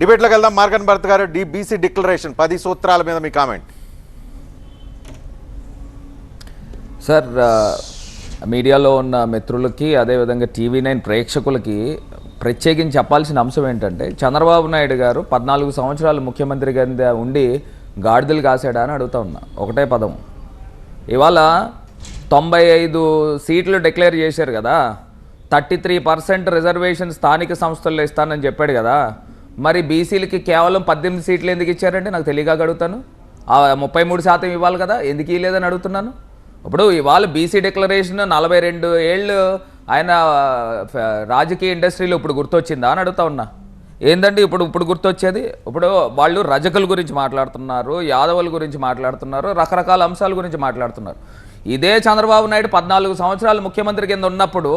డిబేట్లోకి వెళ్దాం. మార్గన్ భరత్ గారు డిబీసీ డిక్లరేషన్. పది సూత్రాల మీద మీ కామెంట్. సార్ మీడియాలో ఉన్న మిత్రులకి అదేవిధంగా టీవీ నైన్ ప్రేక్షకులకి ప్రత్యేకించి చెప్పాల్సిన అంశం ఏంటంటే చంద్రబాబు నాయుడు గారు పద్నాలుగు సంవత్సరాలు ముఖ్యమంత్రి కింద ఉండి గాడిదలు కాసాడా అని అడుగుతా ఉన్నా. ఒకటే పదం. ఇవాళ తొంభై ఐదు సీట్లు డిక్లేర్ చేశారు కదా. థర్టీ త్రీ పర్సెంట్ రిజర్వేషన్ స్థానిక సంస్థల్లో ఇస్తానని చెప్పాడు కదా. మరి బీసీలకి కేవలం పద్దెనిమిది సీట్లు ఎందుకు ఇచ్చారంటే నాకు తెలియక అడుగుతాను. ఆ ముప్పై మూడు శాతం ఇవ్వాలి కదా ఎందుకు ఇవ్వలేదని అడుగుతున్నాను. ఇప్పుడు ఇవాళ బీసీ డిక్లరేషన్ నలభై రెండు ఏళ్ళు ఆయన రాజకీయ ఇండస్ట్రీలో ఇప్పుడు గుర్తొచ్చిందా అని అడుగుతా ఉన్నా. ఏందండి ఇప్పుడు ఇప్పుడు గుర్తొచ్చేది? ఇప్పుడు వాళ్ళు రజకుల గురించి మాట్లాడుతున్నారు యాదవుల గురించి మాట్లాడుతున్నారు రకరకాల అంశాల గురించి మాట్లాడుతున్నారు. ఇదే చంద్రబాబు నాయుడు పద్నాలుగు సంవత్సరాలు ముఖ్యమంత్రి కింద ఉన్నప్పుడు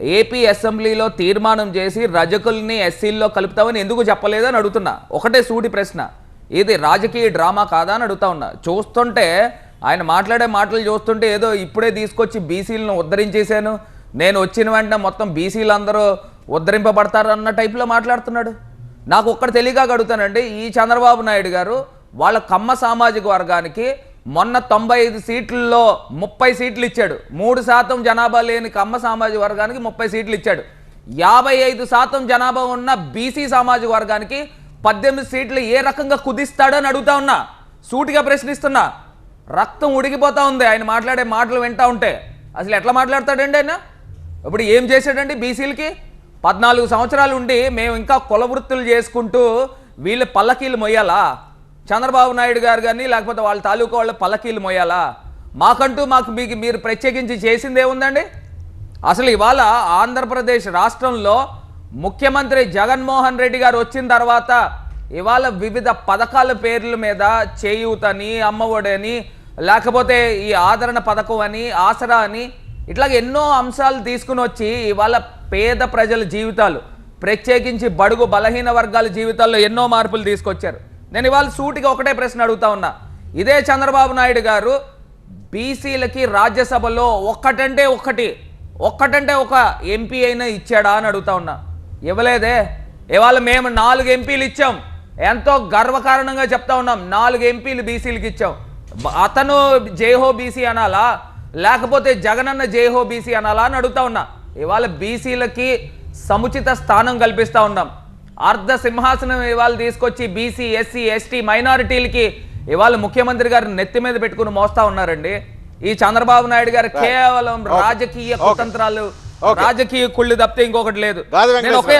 ఏపీ అసెంబ్లీలో తీర్మానం చేసి రజకుల్ని ఎస్సీల్లో కలుపుతామని ఎందుకు చెప్పలేదని అడుగుతున్నా. ఒకటే సూటి ప్రశ్న. ఇది రాజకీయ డ్రామా కాదా అని అడుగుతా ఉన్నా. చూస్తుంటే ఆయన మాట్లాడే మాటలు చూస్తుంటే ఏదో ఇప్పుడే తీసుకొచ్చి బీసీలను ఉద్ధరించేశాను. నేను వచ్చిన వెంటనే మొత్తం బీసీలు అందరూ ఉద్ధరింపబడతారు అన్న టైప్లో మాట్లాడుతున్నాడు. నాకు ఒక్కటి తెలియక అడుగుతానండి. ఈ చంద్రబాబు నాయుడు గారు వాళ్ళ కమ్మ సామాజిక వర్గానికి మొన్న తొంభై ఐదు సీట్లలో ముప్పై సీట్లు ఇచ్చాడు. మూడు శాతం జనాభా లేని కమ్మ సామాజిక వర్గానికి ముప్పై సీట్లు ఇచ్చాడు. యాభై ఐదు శాతం జనాభా ఉన్న బీసీ సామాజిక వర్గానికి పద్దెనిమిది సీట్లు ఏ రకంగా కుదిస్తాడని అడుగుతా ఉన్నా. సూటిగా ప్రశ్నిస్తున్నా. రక్తం ఉడికిపోతా ఉంది. ఆయన మాట్లాడే మాటలు వింటా ఉంటే. అసలు ఎట్లా మాట్లాడతాడండి ఆయన? ఇప్పుడు ఏం చేశాడండి బీసీలకి? పద్నాలుగు సంవత్సరాలు ఉండి మేము ఇంకా కుల వృత్తులు చేసుకుంటూ వీళ్ళు పల్లకీలు మొయ్యాలా? చంద్రబాబు నాయుడు గారు కానీ లేకపోతే వాళ్ళ తాలూకా వాళ్ళ పల్లకీలు మోయాలా? మాకంటూ మాకు మీకు మీరు ప్రత్యేకించి చేసిందే ఉందండి? అసలు ఇవాళ ఆంధ్రప్రదేశ్ రాష్ట్రంలో ముఖ్యమంత్రి జగన్మోహన్ రెడ్డి గారు వచ్చిన తర్వాత ఇవాళ వివిధ పథకాల పేర్ల మీద చేయూతని అమ్మఒడని లేకపోతే ఈ ఆదరణ పథకం అని ఆసరా అని ఇట్లాగ ఎన్నో అంశాలు తీసుకుని వచ్చి ఇవాళ పేద ప్రజల జీవితాలు ప్రత్యేకించి బడుగు బలహీన వర్గాల జీవితాల్లో ఎన్నో మార్పులు తీసుకొచ్చారు. నేను ఇవాళ సూటిగా ఒకటే ప్రశ్న అడుగుతా ఉన్నా. ఇదే చంద్రబాబు నాయుడు గారు బీసీలకి రాజ్యసభలో ఒక్కటంటే ఒక్కటి ఒక్కటంటే ఒక ఎంపీ అయినా ఇచ్చాడా అని అడుగుతా ఉన్నా. ఇవ్వలేదే. ఇవాళ మేము నాలుగు ఎంపీలు ఇచ్చాం. ఎంతో గర్వకారణంగా చెప్తా ఉన్నాం. నాలుగు ఎంపీలు బీసీలకి ఇచ్చాం. అతను జేహో బీసీ అనాలా? లేకపోతే జగనన్న జేహో బీసీ అనాలా అని అడుగుతా ఉన్నా. ఇవాళ బీసీలకి సముచిత స్థానం కల్పిస్తూ ఉన్నాం. అర్ధ సింహాసనం ఇవాళ తీసుకొచ్చి బీసీ ఎస్సీ ఎస్టీ మైనారిటీలకి ఇవాళ ముఖ్యమంత్రి గారు నెత్తి మీద పెట్టుకుని మోస్తా ఉన్నారండి. ఈ చంద్రబాబు నాయుడు గారు కేవలం రాజకీయ కుతంత్రాలు Okay. రాజకీయ కుళ్ళు తప్పితే ఇంకొకటి లేదు. నేను ఒకే